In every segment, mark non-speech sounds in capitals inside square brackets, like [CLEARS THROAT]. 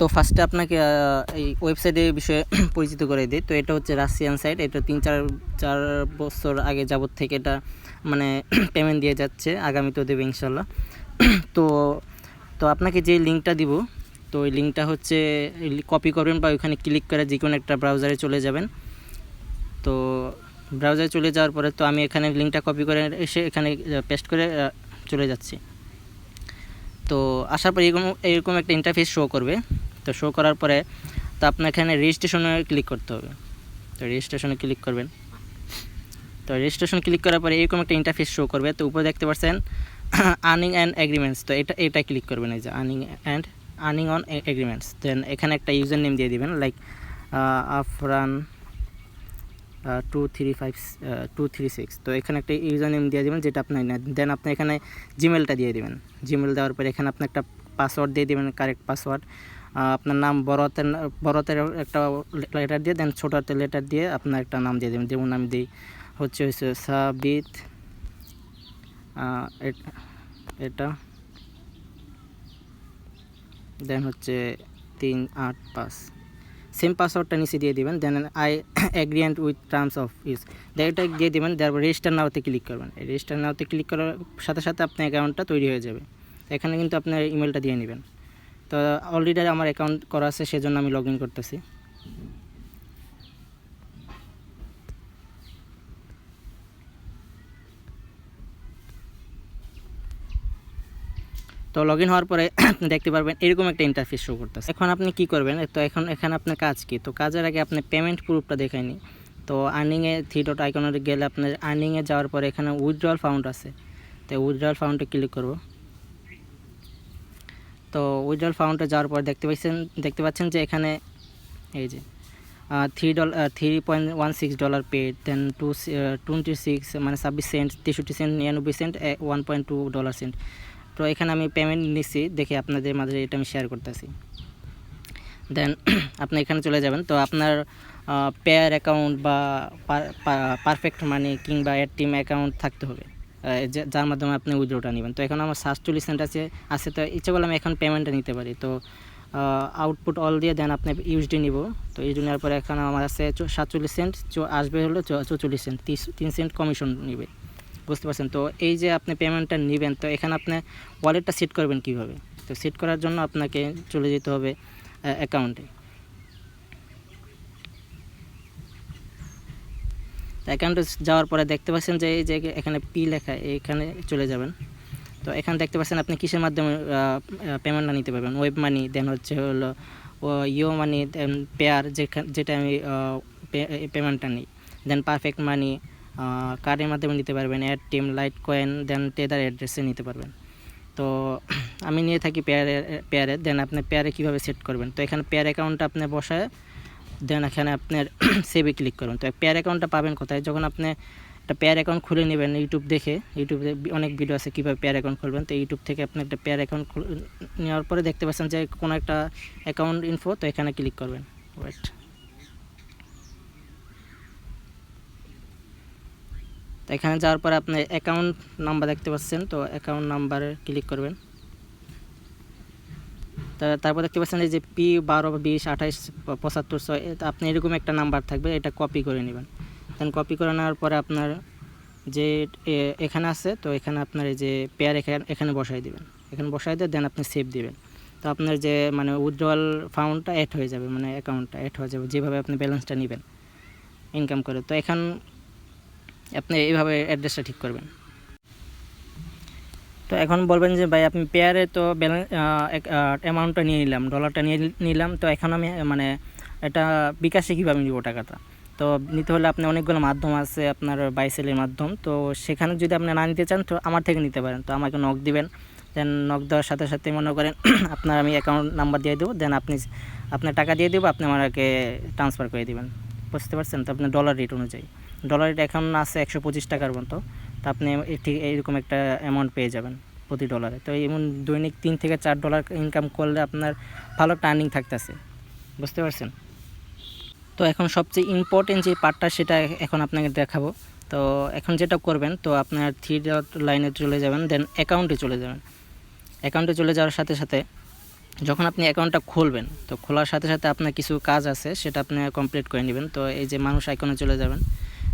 তো ফার্স্টে আপনাকে এই ওয়েবসাইটের বিষয়ে [CLEARS THROAT] পরিচিত করে দিই। তো এটা হচ্ছে রাশিয়ান সাইট এটা তিন চার চার বছর আগে যাবত থেকে এটা মানে [CLEARS THROAT] পেমেন্ট দিয়ে যাচ্ছে, আগামীতেও দেবে ইনশাল্লাহ [CLEARS THROAT] তো তো আপনাকে যে লিঙ্কটা দিব, তো ওই লিঙ্কটা হচ্ছে কপি করবেন বা ওইখানে ক্লিক করে যে কোনো একটা ব্রাউজারে চলে যাবেন। তো ব্রাউজারে চলে যাওয়ার পরে তো আমি এখানে লিঙ্কটা কপি করে এসে এখানে পেস্ট করে চলে যাচ্ছি। তো আসার পর এরকম এরকম একটা ইন্টারফেস শো করবে। তো শো করার পরে তো আপনার এখানে রেজিস্ট্রেশনে ক্লিক করতে হবে। তো রেজিস্ট্রেশনে ক্লিক করবেন। তো রেজিস্ট্রেশন ক্লিক করার পরে এরকম একটা ইন্টারফেস শো করবে। তো উপরে দেখতে পাচ্ছেন আর্নিং অ্যান্ড এগ্রিমেন্টস তো এটা এটা ক্লিক করবেন এই যে earning and earning on agreements then এখানে একটা ইউজার নেম দিয়ে দিবেন like Afran two three five two three six তো এখানে একটা ইউজার নেম দিয়ে দেবেন, যেটা আপনার দেন আপনি এখানে জিমেলটা দিয়ে দিবেন। জিমেল দেওয়ার পরে এখানে আপনি একটা পাসওয়ার্ড দিয়ে দেবেন কারেক্ট পাসওয়ার্ড আপনার নাম বড় হাতের একটা লেটার দিয়ে দেন ছোটো হাতের লেটার দিয়ে আপনার একটা নাম দিয়ে দেবেন। যেমন আমি দিই, হচ্ছে হচ্ছে সাবিত এটা দেন হচ্ছে তিন, আট, পাঁচ। সেম পাসওয়ার্ডটা নিচে দিয়ে দিবেন then I agree with terms of use এটা দিয়ে দিবেন তারপর রেজিস্টার নাওতে ক্লিক করবেন। রেজিস্টার নাওতে ক্লিক করার সাথে সাথে আপনার অ্যাকাউন্টটা তৈরি হয়ে যাবে। এখানে কিন্তু আপনার ইমেলটা দিয়ে নেবেন। তো অলরেডি আমার অ্যাকাউন্ট করা আছে, সেজন্য আমি লগ ইন করতেছি। তো লগ ইন হওয়ার পরে আপনি [COUGHS] দেখতে পারবেন, এরকম একটা ইন্টারফেস শো করতেছে। এখন আপনি কি করবেন? তো এখন, এখানে আপনার কাজ কি? তো কাজের আগে আপনি পেমেন্ট প্রুফটা দেখায়নি তো আর্নিংয়ে থ্রি ডট আইকনে গেলে আপনার আর্নিংয়ে যাওয়ার পরে এখানে উইথড্রল ফাউন্ড আছে। তো উইথড্রল ফাউন্ডে ক্লিক করব। তো উইথড্রল ফাউন্ডে যাওয়ার পর দেখতে পাচ্ছেন দেখতে পাচ্ছেন যে এখানে এই যে three dollar three point one six dollar paid then to twenty six মানে ছাব্বিশ সেন্ট তেষট্টি সেন্ট নিরানব্বই cent one point two dollar cent তো এখানে আমি পেমেন্ট নিচ্ছি, দেখে আপনাদের মাঝে এটা আমি শেয়ার করতেছি। দেন [CLEARS THROAT] আপনি এখানে চলে যাবেন, তো আপনার পেয়ার অ্যাকাউন্ট বা পারফেক্ট মানি কিংবা এর টিম অ্যাকাউন্ট থাকতে হবে। যার মাধ্যমে আপনি উইড্রোটা নেবেন। তো এখন আমার সাতচল্লিশ সেন্ট আছে আছে তো ইচ্ছে করলে আমি এখন পেমেন্টটা নিতে পারি। তো আউটপুট অল দিয়ে দেন আপনি ইউজডি নিব। তো ইউজডি নেওয়ার পরে এখন আমার আছে সাতচল্লিশ সেন্ট আসবে হলো চৌচল্লিশ সেন্ট তিন সেন্ট কমিশন নেবে। বুঝতে পারছেন? তো এই যে আপনি পেমেন্টটা নেবেন, তো এখানে আপনি ওয়ালেটটা সেট করবেন কীভাবে? তো সেট করার জন্য আপনাকে চলে যেতে হবে অ্যাকাউন্টে অ্যাকাউন্টে যাওয়ার পরে দেখতে পাচ্ছেন যে এই যে এখানে পি লেখা, এখানে চলে যাবেন। তো এখানে দেখতে পাচ্ছেন আপনি কিসের মাধ্যমে পেমেন্টটা নিতে পারবেন ওয়েব মানি দেন হচ্ছে হলো ইও মানি দেন পেয়ার যেখানে যেটা আমি পেমেন্টটা নিই। দেন পারফেক্ট মানি কার্ডের মাধ্যমে নিতে পারবেন। Air team Litecoin then Tether অ্যাড্রেসে নিতে পারবেন। তো [CLEARS THROAT] আমি নিয়ে থাকি পেয়ারে পেয়ারে দেন আপনি পেয়ারে কীভাবে সেট করবেন? তো এখানে পেয়ার অ্যাকাউন্টটা আপনি বসায় দেন এখানে আপনার [CLEARS THROAT] সেভে ক্লিক করুন। তো পেয়ার অ্যাকাউন্টটা পাবেন কোথায়? যখন আপনি একটা পেয়ার অ্যাকাউন্ট খুলে নেবেন ইউটিউব দেখে ইউটিউবে অনেক ভিডিও আছে কীভাবে পেয়ার অ্যাকাউন্ট খুলবেন। তো ইউটিউব থেকে আপনি একটা পেয়ার অ্যাকাউন্ট নেওয়ার পরে দেখতে পাচ্ছেন যে কোনো একটা অ্যাকাউন্ট ইনফো তো এখানে ক্লিক করবেন। ওয়েট তো এখানে যাওয়ার পরে আপনি অ্যাকাউন্ট নাম্বার দেখতে পাচ্ছেন, তো অ্যাকাউন্ট নাম্বারে ক্লিক করবেন। তারপর দেখতে পাচ্ছেন যে পি বারো, বিশ আঠাইশ পঁচাত্তর, ছয় আপনি এরকম একটা নাম্বার থাকবে, এটা কপি করে নেবেন। দেন কপি করে নেওয়ার পরে আপনার যে এখানে আছে, তো এখানে আপনার এই যে পেয়ার এখানে এখানে বসাই দিবেন। এখানে বসাই দিয়ে দেন আপনি সেভ দিবেন। তো আপনার যে মানে উইথড্রয়াল ফাউন্ডটা অ্যাড হয়ে যাবে মানে অ্যাকাউন্টটা অ্যাড হয়ে যাবে, যেভাবে আপনি ব্যালেন্সটা নেবেন ইনকাম করে। তো এখন আপনি এইভাবে অ্যাড্রেসটা ঠিক করবেন। তো এখন বলবেন যে, ভাই, আপনি পেয়ারে তো ব্যালেন্স অ্যামাউন্টটা নিয়ে নিলাম ডলারটা নিয়ে নিলাম। তো এখন আমি মানে এটা বিকাশে কীভাবে নিব টাকাটা? তো নিতে হলে আপনি অনেকগুলো মাধ্যম আছে, আপনার বাইসেলের মাধ্যম। তো সেখানে যদি আপনি না নিতে চান, তো আমার থেকে নিতে পারেন। তো আমাকে নক দিবেন। দেন নক দেওয়ার সাথে সাথে মনে করেন [CLEARS THROAT] আপনার আমি অ্যাকাউন্ট নাম্বার দিয়ে দেবো। দেন আপনি, আপনার টাকা দিয়ে দেবো, আপনি আমাকে ট্রান্সফার করে দিবেন। বুঝতে পারছেন? তো আপনার ডলার রেট অনুযায়ী। ডলার রেট এখন আছে একশো পঁচিশ টাকার মতো। তো আপনি ঠিক এইরকম একটা অ্যামাউন্ট পেয়ে যাবেন প্রতি ডলারে তো এমন দৈনিক তিন থেকে চার ডলার ইনকাম করলে আপনার ভালো টার্নিং থাকতেছে। বুঝতে পারছেন? তো এখন সবচেয়ে ইম্পর্টেন্ট যে পার্টটা সেটা এখন আপনাকে দেখাবো। তো এখন যেটা করবেন, তো আপনার থ্রি ডট লাইনে চলে যাবেন দেন অ্যাকাউন্টে চলে যাবেন। অ্যাকাউন্টে চলে যাওয়ার সাথে সাথে যখন আপনি অ্যাকাউন্টটা খুলবেন, তো খোলার সাথে সাথে আপনার কিছু কাজ আছে, সেটা আপনি কমপ্লিট করে নেবেন। তো এই যে মানুষ আইকনে চলে যাবেন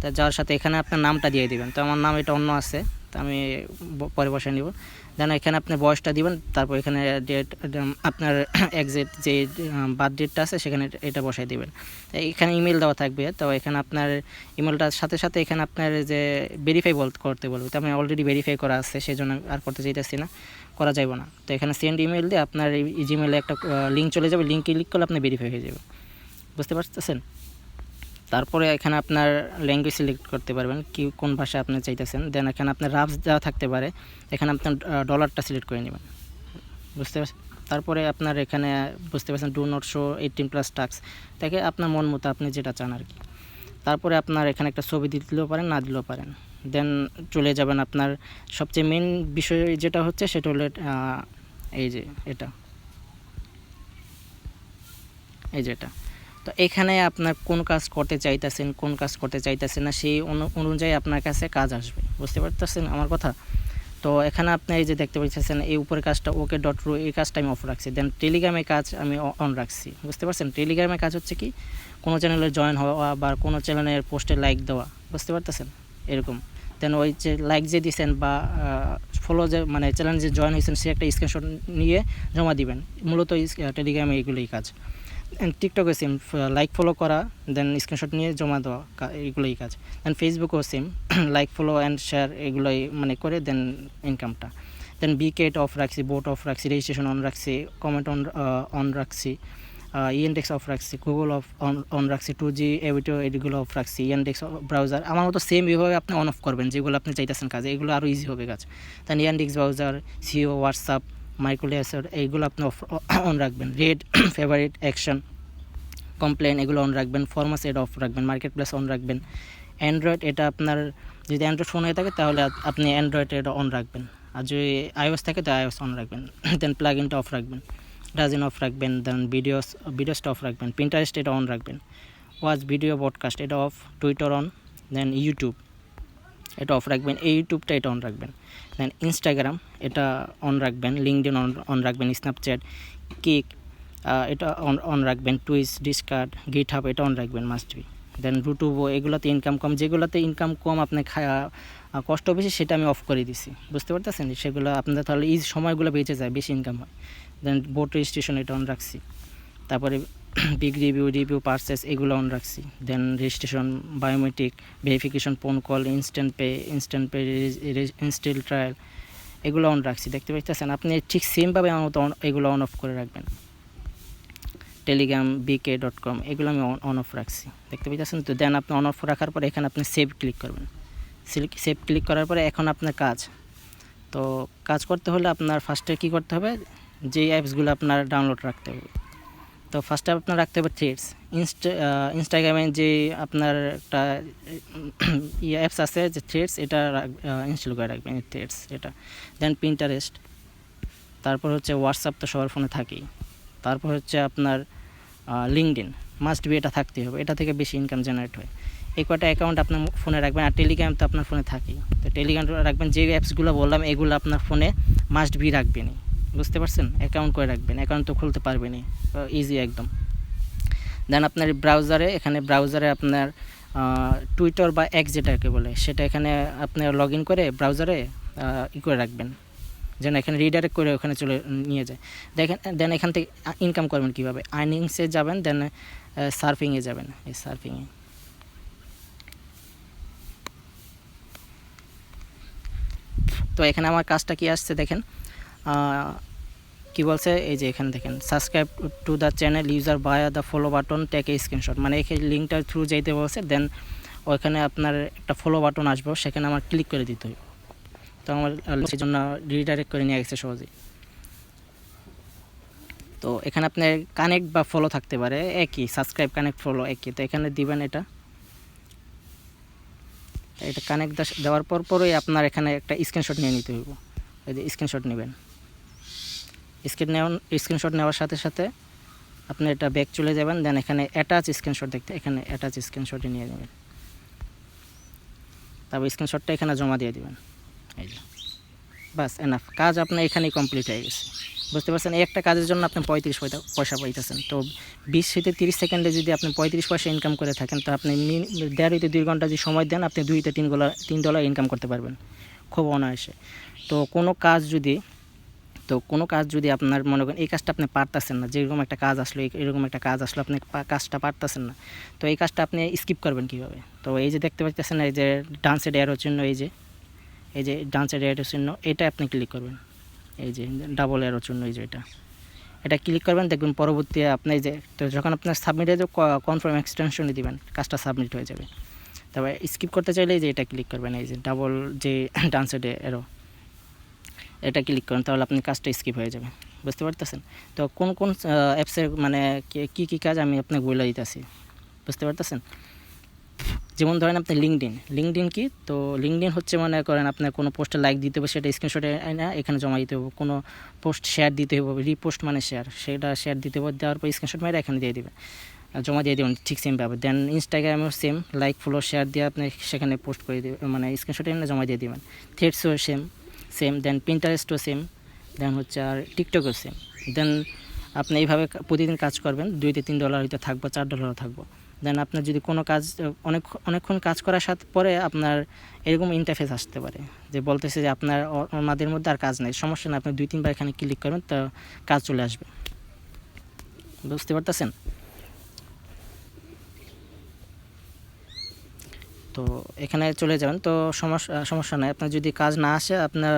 তা যাওয়ার সাথে এখানে আপনার নামটা দিয়ে দিবেন। তো আমার নাম এটা অন্য আছে, তো আমি পরে বসে নিব। দেন এখানে আপনি বয়সটা দিবেন, তারপর এখানে ডেট আপনার [COUGHS] এক্সাক্ট যে বার্থ ডেটটা আছে, সেখানে এটা বসাই দিবেন। এখানে ইমেল দেওয়া থাকবে, তো এখানে আপনার ইমেলটার সাথে সাথে এখানে আপনার যে ভেরিফাই বল, করতে বলবে। তো আমি অলরেডি ভেরিফাই করা আছে সেই জন্য আর করতে চাইতেছি না, করা যাবে না। তো এখানে সেন্ড ইমেল দিয়ে আপনার জিমেলে একটা লিঙ্ক চলে যাবে লিঙ্কে ক্লিক করলে আপনি ভেরিফাই হয়ে যাবে বুঝতে পারতেছেন? তারপরে এখানে আপনার ল্যাঙ্গুয়েজ সিলেক্ট করতে পারবেন, কি, কোন ভাষা আপনি চাইতেছেন দেন এখানে আপনার রাফস দেওয়া থাকতে পারে, এখানে আপনার ডলারটা সিলেক্ট করে নেবেন। বুঝতে পারছেন? তারপরে আপনার এখানে বুঝতে পারছেন do not show eighteen plus tax তাকে আপনার মন মতো আপনি যেটা চান আর কি। তারপরে আপনার এখানে একটা ছবি দিতেও পারেন, না দিলেও পারেন। দেন চলে যাবেন আপনার, সবচেয়ে মেন বিষয় যেটা হচ্ছে, সেটা হলো এই যে এটা। এই যেটা তো এখানে আপনার কোন কাজ করতে চাইতেছেন, কোন কাজ করতে চাইতেছেন না, সেই অনু- অনুযায়ী আপনার কাছে কাজ আসবে। বুঝতে পারতেছেন আমার কথা? তো এখানে আপনি এই যে দেখতে পাচ্ছেন এই উপরের কাজটা ওকে ডট রু এই কাজটা আমি অফ রাখছি। দেন টেলিগ্রামে কাজ আমি অন রাখছি। বুঝতে পারছেন? টেলিগ্রামে কাজ হচ্ছে কি? কোনো চ্যানেলে জয়েন হওয়া বা কোনো চ্যানেলের পোস্টে লাইক দেওয়া। বুঝতে পারতেছেন? এরকম। দেন ওই যে লাইক যে দিয়েছেন বা ফলো যে মানে চ্যানেল যে জয়েন হয়েছেন সে একটা স্ক্রিনশট নিয়ে জমা দিবেন। মূলত টেলিগ্রামে এইগুলোই কাজ। টিকটকে সেম লাইক ফলো করা দেন স্ক্রিনশট নিয়ে জমা দেওয়া এগুলোই কাজ। Then ফেসবুকও same like follow and share এগুলোই মানে করে দেন ইনকামটা দেন বিকেট অফ রাখছি বোট অফ রাখছি রেজিস্ট্রেশন অন রাখছি কমেন্ট অন অন রাখছি ইএনডেক্স অফ রাখছি গুগল অফ অন অন রাখছি টু জি এভিটো এগুলো অফ রাখছি ইএনডেক্স ব্রাউজার আমার মতো সেম এভাবে আপনি অন অফ করবেন, যেগুলো আপনি চাইতেছেন কাজে, এগুলো আরও ইজি হবে কাজ। Then Yandex browser SEO WhatsApp মাইক্রোলেসার এইগুলো আপনি অন [COUGHS] রাখবেন। রেড ফেভারিট অ্যাকশন কমপ্লেন এগুলো অন রাখবেন। ফরমাস এটা অফ রাখবেন। মার্কেট প্লেস অন রাখবেন। অ্যান্ড্রয়েড এটা আপনার, যদি অ্যান্ড্রয়েড ফোন হয়ে থাকে, তাহলে আপনি অ্যান্ড্রয়েড এটা অন রাখবেন। আর যদি আইওএস থাকে, তো আইওএস অন রাখবেন। দেন প্লাগ ইনটা অফ রাখবেন। ডাজিন অফ রাখবেন। দেন ভিডিওস ভিডিওসটা অফ রাখবেন। প্রিন্টারেস্ট এটা অন রাখবেন। ওয়াচ ভিডিও ব্রডকাস্ট এটা off Twitter on then YouTube এটা অফ রাখবেন। এই ইউটিউবটা এটা অন রাখবেন। দেন ইনস্টাগ্রাম এটা অন রাখবেন লিঙ্কডিন অন অন রাখবেন স্ন্যাপচ্যাট কিক এটা অন অন রাখবেন টুইস ডিসকার্ড গিট হাব এটা অন রাখবেন মাস্ট বি দেন রুটুবো এগুলোতে ইনকাম কম, যেগুলোতে ইনকাম কম আপনি কষ্ট বেশি সেটা আমি অফ করে দিছি। বুঝতে পারতেছেন? সেগুলো আপনাদের তাহলে এই সময়গুলো বেঁচে যায়, বেশি ইনকাম হয়। দেন বোট রেজিস্ট্রেশন এটা অন রাখছি। তারপরে বিগ রিভিউ রিভিউ পার্সেস এগুলো অন রাখছি। Then registration biometric verification phone call instant pay instant pay install trial এগুলো অন রাখছি, দেখতে পাচ্ছেন আপনি ঠিক সেমভাবে আমার মতো এগুলো অন অফ করে রাখবেন। টেলিগ্রাম বিকে ডট কম এগুলো আমি অন অফ রাখছি। দেখতে পাচ্ছেন তো? দেন আপনি অন অফ রাখার পরে এখানে আপনি সেভ ক্লিক করবেন। সেভ ক্লিক করার পরে এখন আপনার কাজ। তো কাজ করতে হলে আপনার ফার্স্টে কী করতে হবে? যে অ্যাপসগুলো আপনার ডাউনলোড রাখতে হবে। তো ফার্স্টে আপনার রাখতে হবে থ্রেডস ইনস্টা ইনস্টাগ্রামে যে আপনার একটা ইয়ে অ্যাপস আছে যে থ্রেডস এটা ইনস্টল করে রাখবেন থ্রেডস এটা। দেন প্রিন্টারেস্ট তারপর হচ্ছে হোয়াটসঅ্যাপ তো সবার ফোনে থাকেই। তারপর হচ্ছে আপনার লিঙ্কডিন মাস্ট বি এটা থাকতেই হবে, এটা থেকে বেশি ইনকাম জেনারেট হয়। এই কটা অ্যাকাউন্ট আপনার ফোনে রাখবেন, আর টেলিগ্রাম তো আপনার ফোনে থাকেই। তো টেলিগ্রাম রাখবেন, যে অ্যাপসগুলো বললাম, এগুলো আপনার ফোনে মাস্ট বি রাখবেনই। বুঝতে পারছেন? অ্যাকাউন্ট করে রাখবেন। অ্যাকাউন্ট তো খুলতে পারবেনই। ইজি একদম। দেন আপনার ব্রাউজারে এখানে ব্রাউজারে আপনার টুইটার বা এক্স যেটাকে বলে, সেটা এখানে আপনি লগ ইন করে ব্রাউজারে ই করে রাখবেন। যেন এখানে রিডাইরেক্ট করে ওখানে চলে, নিয়ে যায়। দেখেন দেন এখান থেকে ইনকাম করবেন কীভাবে? আর্নিংসে যাবেন দেন সার্ফিংয়ে যাবেন। এই সার্ফিংয়ে তো এখানে আমার কাজটা কি আসছে দেখেন? কি বলছে? এই যে এখানে দেখেন subscribe to the channel user via the follow button take a screenshot মানে এখানে লিঙ্কটার থ্রু যাইতে বলছে দেন ওইখানে আপনার একটা ফলো বাটন আসব, সেখানে আমার ক্লিক করে দিতে হবে। তো আমার সেই জন্য রিডাইরেক্ট করে নিয়ে গেছে সহজেই। তো এখানে আপনার কানেক্ট বা ফলো থাকতে পারে, একই সাবস্ক্রাইব কানেক্ট ফলো একই। তো এখানে দিবেন এটা। এটা কানেক্ট দেওয়ার পর পরই আপনার এখানে একটা স্ক্রিনশট নিয়ে নিতে হইব। এই যে স্ক্রিনশট নেবেন। স্ক্রিন নেওয়ার, স্ক্রিনশট নেওয়ার সাথে সাথে আপনি এটা ব্যাক চলে যাবেন দেন এখানে অ্যাটাচ স্ক্রিনশট দেখতে, এখানে অ্যাটাচ স্ক্রিনশটে নিয়ে নেবেন তারপর স্ক্রিনশটটা এখানে জমা দিয়ে দিবেন। এই যে। বাস এনাফ কাজ আপনার এখানেই কমপ্লিট হয়ে গেছে। বুঝতে পারছেন? এই একটা কাজের জন্য আপনি পঁয়ত্রিশ পয়সা পয়সা পাইতেছেন। তো বিশ থেকে তিরিশ সেকেন্ডে যদি আপনি পঁয়ত্রিশ পয়সা ইনকাম করে থাকেন, তো আপনি দেড় হইতে দুই ঘণ্টা যদি সময় দেন, আপনি দুইতে তিন ডলার তিন ডলার ইনকাম করতে পারবেন। খুব অনায়াসে। তো কোনো কাজ যদি তো কোনো কাজ যদি আপনার মনে করেন, এই কাজটা আপনি পারতেছেন না, যেরকম একটা কাজ আসলো এরকম একটা কাজ আসলো, আপনি কাজটা পারতেছেন না, তো এই কাজটা আপনি স্কিপ করবেন কীভাবে? তো এই যে দেখতে পাচ্ছেন এই যে ডান্সের এয়ারোর জন্য এই যে এই যে ডান্সের এয়ারোর জন্য এটা আপনি ক্লিক করবেন। এই যে ডাবল এয়ারোর জন্য এই যে এটা। এটা ক্লিক করবেন, দেখবেন পরবর্তী আপনি যে, তো যখন আপনার সাবমিটে কনফার্ম এক্সটেনশনে দিবেন, কাজটা সাবমিট হয়ে যাবে। তবে স্কিপ করতে চাইলে যে এটা ক্লিক করবেন, এই যে ডাবল যে [COUGHS] ডান্সের এরো এটা ক্লিক করেন, তাহলে আপনি কাজটা স্কিপ হয়ে যাবে। বুঝতে পারতেছেন? তো কোন কোন অ্যাপসের মানে কী কী কাজ আমি আপনাকে বলে দিতেছি? বুঝতে পারতেছেন? যেমন ধরেন আপনি লিঙ্কডিন লিঙ্কডিন কি? তো লিঙ্কডিন হচ্ছে মনে করেন আপনার কোনো পোস্টে লাইক দিতে হবে, সেটা স্ক্রিনশটে না এখানে জমা দিতে হবে। কোনো পোস্ট শেয়ার দিতে হবে রিপোস্ট মানে শেয়ার সেটা শেয়ার দিতে হবে, দেওয়ার পর স্ক্রিনশট মেরে এখানে দিয়ে দেবে জমা দিয়ে দেবেন, ঠিক সেমভাবে দেন ইনস্টাগ্রামেও সেম লাইক ফলো শেয়ার দিয়ে আপনি সেখানে পোস্ট করে দেবেন মানে স্ক্রিনশটে এনে জমা দিয়ে দেবেন। থ্রেডসও সেম সেম দেন পিন্টারেস্টও সেম দেন হচ্ছে আর টিকটকও সেম দেন আপনি এইভাবে প্রতিদিন কাজ করবেন, দুই থেকে তিন ডলার হয়তো থাকব, চার ডলারও থাকব। দেন আপনার যদি কোনো কাজ, অনেক, অনেকক্ষণ কাজ করার সাথে পরে আপনার এরকম ইন্টারফেস আসতে পারে, যে বলতেছে যে আপনার আমাদের মধ্যে আর কাজ নেই। সমস্যা নেই, আপনি দুই, তিনবার এখানে ক্লিক করবেন, তো কাজ চলে আসবে। বুঝতে পারতেছেন? তো এখানে চলে যাবেন। তো সমস্যা সমস্যা নাই। আপনার যদি কাজ না আসে, আপনার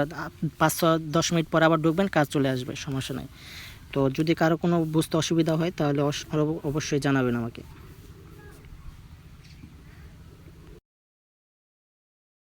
পাঁচ ছ, দশ মিনিট পর আবার ঢুকবেন, কাজ চলে আসবে, সমস্যা নাই। তো যদি কারও কোনো বুঝতে অসুবিধা হয়, তাহলে অবশ্যই জানাবেন আমাকে।